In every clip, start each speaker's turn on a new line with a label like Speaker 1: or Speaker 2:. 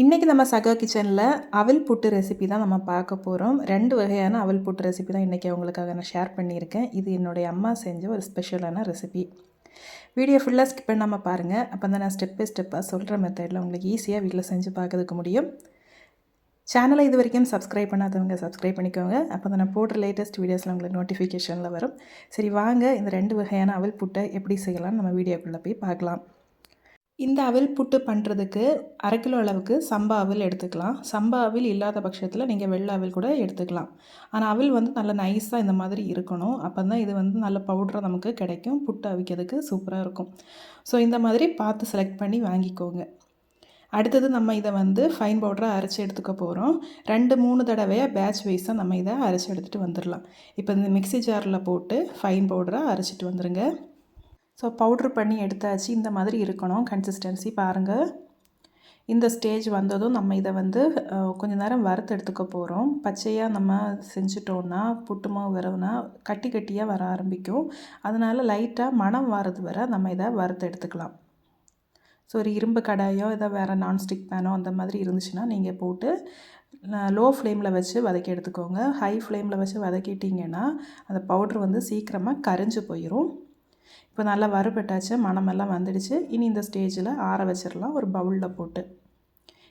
Speaker 1: இன்றைக்கி நம்ம சகா கிச்சனில் அவல் புட்டு ரெசிபி தான் நம்ம பார்க்க போகிறோம் ரெண்டு வகையான அவல் புட்டு ரெசிபி தான் இன்றைக்கி அவங்களுக்காக நான் ஷேர் பண்ணியிருக்கேன். இது என்னுடைய அம்மா செஞ்ச ஒரு ஸ்பெஷலான ரெசிபி வீடியோ ஃபுல்லாக ஸ்கிப் பண்ணாமல் பாருங்கள் அப்போ தான் நான் ஸ்டெப் பை ஸ்டெப்பாக சொல்கிற மெத்தடில் உங்களுக்கு ஈஸியாக வீட்டில் செஞ்சு பார்க்கறதுக்கு முடியும். சேனலை இது வரைக்கும் சப்ஸ்கிரைப் பண்ணாதவங்க சப்ஸ்கிரைப் பண்ணிக்கோங்க. அப்போ தான் நான் போடுற லேட்டஸ்ட் வீடியோஸில் உங்களுக்கு நோட்டிஃபிகேஷனில் வரும். சரி வாங்க இந்த ரெண்டு வகையான அவல் புட்டை எப்படி செய்யலாம்னு நம்ம வீடியோக்குள்ளே போய் பார்க்கலாம். இந்த அவில் புட்டு பண்ணுறதுக்கு அரை கிலோ அளவுக்கு சம்பா அவில் எடுத்துக்கலாம். சம்பா அவில் இல்லாத பட்சத்தில் நீங்கள் வெள்ளை அவில் கூட எடுத்துக்கலாம். ஆனால் அவில் வந்து நல்ல நைஸாக இந்த மாதிரி இருக்கணும். அப்போ தான் இது வந்து நல்ல பவுடராக நமக்கு கிடைக்கும். புட்டு அவிக்கிறதுக்கு சூப்பராக இருக்கும். ஸோ இந்த மாதிரி பார்த்து செலக்ட் பண்ணி வாங்கிக்கோங்க. அடுத்தது நம்ம இதை வந்து ஃபைன் பவுடராக அரைச்சி எடுத்துக்க போகிறோம் ரெண்டு மூணு தடவையாக பேட்ச் வைஸாக நம்ம இதை அரைச்சி எடுத்துகிட்டு வந்துடலாம். இப்போ இந்த மிக்சி ஜாரில் போட்டு ஃபைன் பவுடராக அரைச்சிட்டு வந்துடுங்க ஸோ பவுட்ரு பண்ணி எடுத்தாச்சு. இந்த மாதிரி இருக்கணும். கன்சிஸ்டன்சி பாருங்கள் இந்த ஸ்டேஜ் வந்ததும் நம்ம இதை வந்து கொஞ்சம் நேரம் வறுத்து எடுத்துக்க போகிறோம் பச்சையாக நம்ம செஞ்சிட்டோன்னா புட்டுமா வரவுனா கட்டி கட்டியாக வர ஆரம்பிக்கும். அதனால் லைட்டாக மனம் வரது வர நம்ம இதை வறுத்து எடுத்துக்கலாம். ஸோ ஒரு இரும்பு கடாயோ இதை வேறு நான்ஸ்டிக் பேனோ அந்த மாதிரி இருந்துச்சுன்னா நீங்கள் போட்டு லோ ஃப்ளேமில் வச்சு வதக்கி எடுத்துக்கோங்க. ஹை ஃப்ளேமில் வச்சு வதக்கிட்டிங்கன்னா அந்த பவுட்ரு வந்து சீக்கிரமாக கரைஞ்சி போயிடும் இப்போ நல்லா வறுபட்டாச்சு மணமெல்லாம் வந்துடுச்சு. இனி இந்த ஸ்டேஜில் ஆற வச்சிடலாம் ஒரு பவுலில் போட்டு.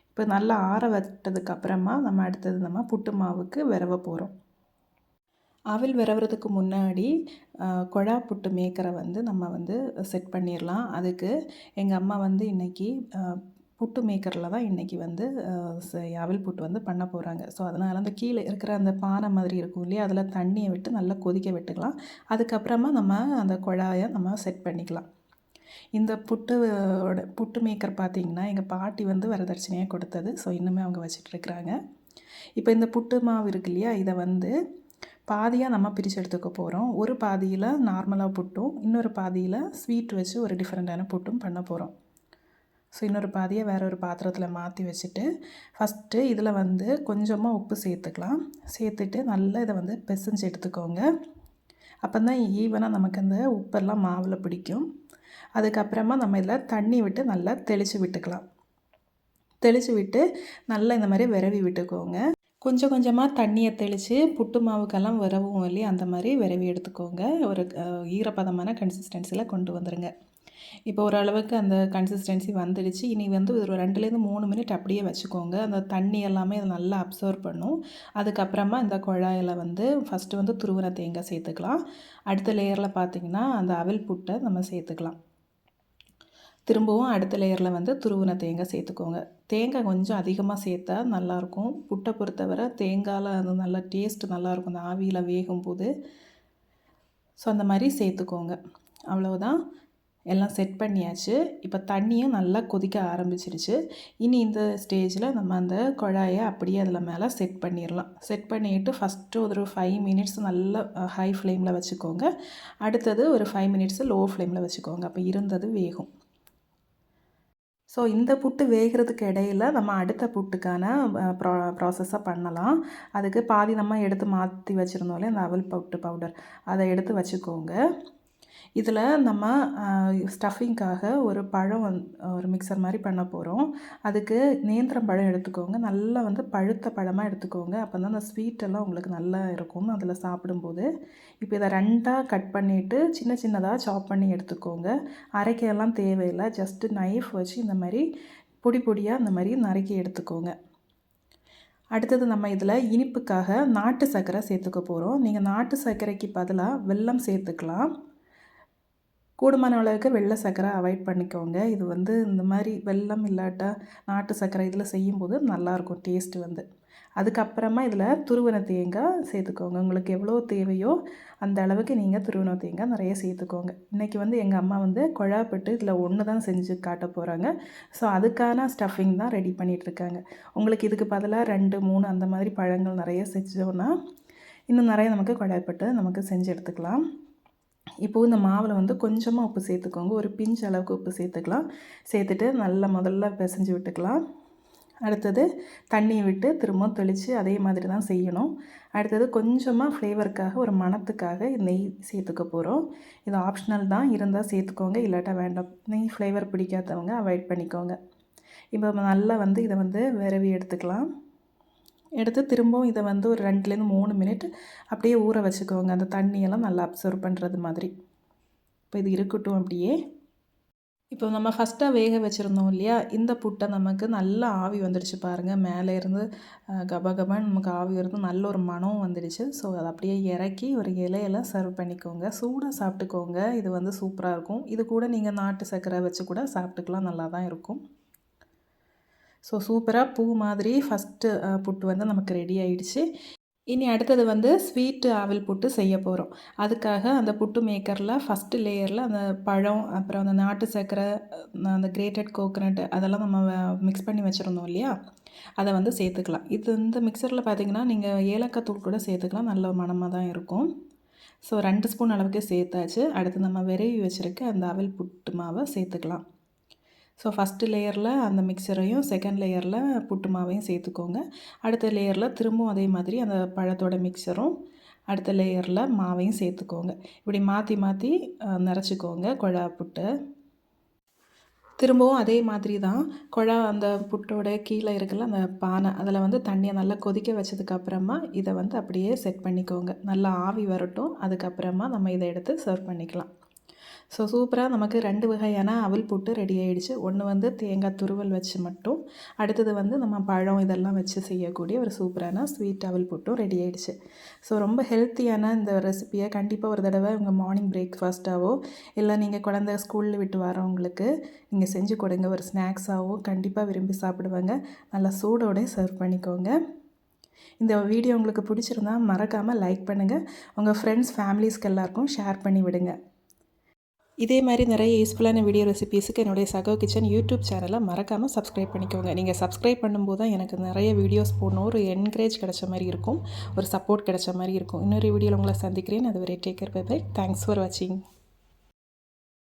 Speaker 1: இப்போ நல்லா ஆற விட்டதுக்கப்புறமா நம்ம அடுத்தது நம்ம புட்டு மாவுக்கு விரவ போகிறோம் அவல் விரவுறதுக்கு முன்னாடி கொழா புட்டு மேக்கரை வந்து நம்ம வந்து செட் பண்ணிடலாம் அதுக்கு எங்கள் அம்மா வந்து இன்றைக்கி புட்டு மேக்கரில் தான் இன்றைக்கி வந்து அவல் புட்டு வந்து பண்ண போகிறாங்க ஸோ அதனால் அந்த கீழே இருக்கிற அந்த பானை மாதிரி இருக்கும் இல்லையா அதில் தண்ணியை விட்டு நல்லா கொதிக்க விட்டுக்கலாம். அதுக்கப்புறமா நம்ம அந்த குழாயை நம்ம செட் பண்ணிக்கலாம். இந்த புட்டுவோட புட்டு மேக்கர் பார்த்திங்கன்னா எங்கள் பாட்டி வந்து வரதட்சணையாக கொடுத்தது. ஸோ இன்னுமே அவங்க வச்சிட்ருக்குறாங்க இப்போ இந்த புட்டு மாவு இருக்கு இல்லையா இதை வந்து பாதியாக நம்ம பிரித்து எடுத்துக்க போகிறோம் ஒரு பாதியில் நார்மலாக புட்டும் இன்னொரு பாதியில் ஸ்வீட் வச்சு ஒரு டிஃப்ரெண்ட்டான புட்டும் பண்ண போகிறோம் ஸோ இன்னொரு பாதியை வேற ஒரு பாத்திரத்தில் மாற்றி வச்சுட்டு ஃபஸ்ட்டு இதில் வந்து கொஞ்சமாக உப்பு சேர்த்துக்கலாம். சேர்த்துட்டு நல்லா இதை வந்து பிசைஞ்சு எடுத்துக்கோங்க. அப்போ தான் ஈவனாக நமக்கு அந்த உப்பெல்லாம் மாவில் பிடிக்கும். அதுக்கப்புறமா நம்ம இதில் தண்ணி விட்டு நல்லா தெளித்து விட்டுக்கலாம். தெளித்து விட்டு நல்லா இந்த மாதிரி விரவி விட்டுக்கோங்க. கொஞ்சம் கொஞ்சமாக தண்ணியை தெளித்து புட்டு மாவுக்கெல்லாம் விரவும் இல்லையா அந்த மாதிரி விரவி எடுத்துக்கோங்க. ஒரு ஈரப்பதமான கன்சிஸ்டன்சியில் கொண்டு வந்துடுங்க இப்போ ஓரளவுக்கு அந்த கன்சிஸ்டன்சி வந்துடுச்சு. இனி வந்து ஒரு ரெண்டுலேருந்து மூணு மினிட் அப்படியே வச்சுக்கோங்க. அந்த தண்ணி எல்லாமே அதை நல்லா அப்சர்வ் பண்ணும். அதுக்கப்புறமா இந்த குழாயில் வந்து ஃபஸ்ட்டு வந்து துருவன தேங்காய் சேர்த்துக்கலாம். அடுத்த லேயரில் பார்த்திங்கன்னா அந்த அவல் புட்டை நம்ம சேர்த்துக்கலாம். திரும்பவும் அடுத்த லேயரில் வந்து துருவன தேங்காய் சேர்த்துக்கோங்க. தேங்காய் கொஞ்சம் அதிகமாக சேர்த்தா நல்லாயிருக்கும். புட்டை பொறுத்தவரை தேங்காயில் அது நல்லா டேஸ்ட் நல்லாயிருக்கும். அந்த ஆவியில் வேகும் போது ஸோ அந்த மாதிரி சேர்த்துக்கோங்க. அவ்வளோதான் எல்லாம் செட் பண்ணியாச்சு. இப்போ தண்ணியும் நல்லா கொதிக்க ஆரம்பிச்சிருச்சு. இனி இந்த ஸ்டேஜில் நம்ம அந்த குழாயை அப்படியே அதில் மேலே செட் பண்ணிடலாம் செட் பண்ணிவிட்டு ஃபஸ்ட்டு ஒரு ஃபைவ் மினிட்ஸ் நல்லா ஹை ஃப்ளேமில் வச்சுக்கோங்க. அடுத்தது ஒரு ஃபைவ் மினிட்ஸ் லோ ஃப்ளேமில் வச்சுக்கோங்க. அப்போ இருந்தது வேகும். ஸோ இந்த புட்டு வேகிறதுக்கு இடையில் நம்ம அடுத்த புட்டுக்கான ப்ரா ப்ராசஸை பண்ணலாம். அதுக்கு பாதி நம்ம எடுத்து மாற்றி வச்சுருந்தோம்ல அந்த அவல் புட்டு பவுடர் அதை எடுத்து வச்சுக்கோங்க. இதில் நம்ம ஸ்டஃபிங்க்காக ஒரு பழம் வந் ஒரு மிக்சர் மாதிரி பண்ண போகிறோம் அதுக்கு நேந்திரம் பழம் எடுத்துக்கோங்க. நல்லா வந்து பழுத்த பழமாக எடுத்துக்கோங்க. அப்போ தான் அந்த ஸ்வீட்டெல்லாம் உங்களுக்கு நல்லா இருக்கும் அதில் சாப்பிடும்போது. இப்போ இதை ரெண்டாக கட் பண்ணிவிட்டு சின்ன சின்னதாக சாப் பண்ணி எடுத்துக்கோங்க. அரைக்கையெல்லாம் தேவையில்லை. ஜஸ்ட்டு நைஃப் வச்சு இந்த மாதிரி பொடி பொடியாக இந்த மாதிரி நறுக்கி எடுத்துக்கோங்க. அடுத்தது நம்ம இதில் இனிப்புக்காக நாட்டு சர்க்கரை சேர்த்துக்க போகிறோம் நீங்கள் நாட்டு சர்க்கரைக்கு பதிலாக வெல்லம் சேர்த்துக்கலாம். கூடுமான அளவுக்கு வெள்ளை சர்க்கரை அவாய்ட் பண்ணிக்கோங்க. இது வந்து இந்த மாதிரி வெள்ளம் இல்லாட்டா நாட்டு சர்க்கரை இதில் செய்யும்போது நல்லாயிருக்கும் டேஸ்ட்டு வந்து. அதுக்கப்புறமா இதில் துருவன தேங்காய் சேர்த்துக்கோங்க. உங்களுக்கு எவ்வளோ தேவையோ அந்த அளவுக்கு நீங்கள் துருவன தேங்காய் நிறைய சேர்த்துக்கோங்க. இன்றைக்கி வந்து எங்கள் அம்மா வந்து குழாப்பட்டு இதில் ஒன்று தான் செஞ்சு காட்ட போகிறாங்க ஸோ அதுக்கான ஸ்டஃபிங் தான் ரெடி பண்ணிகிட்ருக்காங்க உங்களுக்கு இதுக்கு பதிலாக ரெண்டு மூணு அந்த மாதிரி பழங்கள் நிறைய செஞ்சோன்னா இன்னும் நிறைய நமக்கு குழாப்பட்டு நமக்கு செஞ்சு எடுத்துக்கலாம். இப்போது இந்த மாவில் வந்து கொஞ்சமாக உப்பு சேர்த்துக்கோங்க. ஒரு பிஞ்ச் அளவுக்கு உப்பு சேர்த்துக்கலாம். சேர்த்துட்டு நல்லா முதல்ல பிசைஞ்சு விட்டுக்கலாம். அடுத்தது தண்ணியை விட்டு திரும்ப தெளித்து அதே மாதிரி தான் செய்யணும். அடுத்தது கொஞ்சமாக ஃப்ளேவருக்காக ஒரு மணத்துக்காக நெய் சேர்த்துக்க போகிறோம் இது ஆப்ஷனல் தான். இருந்தால் சேர்த்துக்கோங்க. இல்லாட்டா வேண்டாம். நெய் ஃப்ளேவர் பிடிக்காதவங்க அவாய்ட் பண்ணிக்கோங்க. இப்போ நல்லா வந்து இதை வந்து விரவி எடுத்துக்கலாம். எடுத்து திரும்பவும் இதை வந்து ஒரு ரெண்டுலேருந்து மூணு மினிட் அப்படியே ஊற வச்சுக்கோங்க. அந்த தண்ணியெல்லாம் நல்லா அப்சர்வ் பண்ணுறது மாதிரி. இப்போ இது இருக்கட்டும் அப்படியே. இப்போ நம்ம ஃபஸ்ட்டாக வேக வச்சுருந்தோம் இல்லையா? இந்த புட்டை நமக்கு நல்லா ஆவி வந்துடுச்சு பாருங்கள் மேலே இருந்து கப கபன்னு நமக்கு ஆவி வருது. நல்ல ஒரு மனம் வந்துடுச்சு. ஸோ அதை அப்படியே இறக்கி ஒரு இலையெல்லாம் சர்வ் பண்ணிக்கோங்க. சூடாக சாப்பிட்டுக்கோங்க. இது வந்து சூப்பராக இருக்கும். இது கூட நீங்கள் நாட்டு சர்க்கரை வச்சு கூட சாப்பிட்டுக்கலாம். நல்லா தான் இருக்கும். ஸோ சூப்பராக பூ மாதிரி ஃபஸ்ட்டு புட்டு வந்து நமக்கு ரெடி ஆயிடுச்சு. இனி அடுத்தது வந்து ஸ்வீட்டு ஆவில் புட்டு செய்ய போகிறோம் அதுக்காக அந்த புட்டு மேக்கரில் ஃபஸ்ட்டு லேயரில் அந்த பழம் அப்புறம் அந்த நாட்டு சர்க்கரை அந்த கிரேட்டட் கோகனட் அதெல்லாம் நம்ம மிக்ஸ் பண்ணி வச்சுருந்தோம் இல்லையா? அதை வந்து சேர்த்துக்கலாம். இது இந்த மிக்சரில் பார்த்தீங்கன்னா நீங்கள் ஏலக்காய் தூள் கூட சேர்த்துக்கலாம். நல்ல மணமாக தான் இருக்கும். ஸோ ரெண்டு ஸ்பூன் அளவுக்கு சேர்த்தாச்சு. அடுத்து நம்ம விரைவி வச்சுருக்க அந்த அவல் புட்டு மாவை சேர்த்துக்கலாம். ஸோ ஃபஸ்ட்டு லேயரில் அந்த மிக்சரையும் செகண்ட் லேயரில் புட்டு மாவையும் சேர்த்துக்கோங்க. அடுத்த லேயரில் திரும்பவும் அதே மாதிரி அந்த பழத்தோட மிக்சரும் அடுத்த லேயரில் மாவையும் சேர்த்துக்கோங்க. இப்படி மாற்றி மாற்றி நிறச்சிக்கோங்க குழா புட்டை. திரும்பவும் அதே மாதிரி தான் குழா அந்த புட்டோட கீழே இருக்கல அந்த பானை அதில் வந்து தண்ணியை நல்லா கொதிக்க வச்சதுக்கப்புறமா இதை வந்து அப்படியே செட் பண்ணிக்கோங்க. நல்லா ஆவி வரட்டும் அதுக்கப்புறமா நம்ம இதை எடுத்து சர்வ் பண்ணிக்கலாம். ஸோ சூப்பராக நமக்கு ரெண்டு வகையான அவல் புட்டு ரெடி ஆகிடுச்சு ஒன்று வந்து தேங்காய் துருவல் வச்சு மட்டும் அடுத்தது வந்து நம்ம பழம் இதெல்லாம் வச்சு செய்யக்கூடிய ஒரு சூப்பரான ஸ்வீட் அவல் புட்டும் ரெடி ஆகிடுச்சு ஸோ ரொம்ப ஹெல்த்தியான இந்த ரெசிபியை கண்டிப்பாக ஒரு தடவை உங்கள் மார்னிங் பிரேக்ஃபாஸ்ட்டாகவோ இல்லை நீங்கள் குழந்தை ஸ்கூலில் விட்டு வரவங்களுக்கு நீங்கள் செஞ்சு கொடுங்க. ஒரு ஸ்நாக்ஸாகவோ கண்டிப்பாக விரும்பி சாப்பிடுவாங்க. நல்லா சூடோட சர்வ் பண்ணிக்கோங்க. இந்த வீடியோ உங்களுக்கு பிடிச்சிருந்தா மறக்காமல் லைக் பண்ணுங்கள் உங்கள் ஃப்ரெண்ட்ஸ் ஃபேமிலிஸ்க்கு எல்லாருக்கும் ஷேர் பண்ணி விடுங்க. இதே மாதிரி நிறைய யூஸ்ஃபுல்லான வீடியோ ரெசிபீஸுக்கு என்னுடைய சகோ கிச்சன் யூடியூப் சேனலை மறக்காமல் சப்ஸ்கிரைப் பண்ணிக்கோங்க. நீங்கள் சப்ஸ்கிரைப் பண்ணும்போது தான் எனக்கு நிறைய வீடியோஸ் போடணும். ஒரு என்கரேஜ் கிடைச்ச மாதிரி இருக்கும். ஒரு சப்போர்ட் கிடைச்ச மாதிரி இருக்கும். இன்னொரு வீடியோவில் உங்களை சந்திக்கிறேன். அதுவரை take care bye bye thanks for வாட்சிங்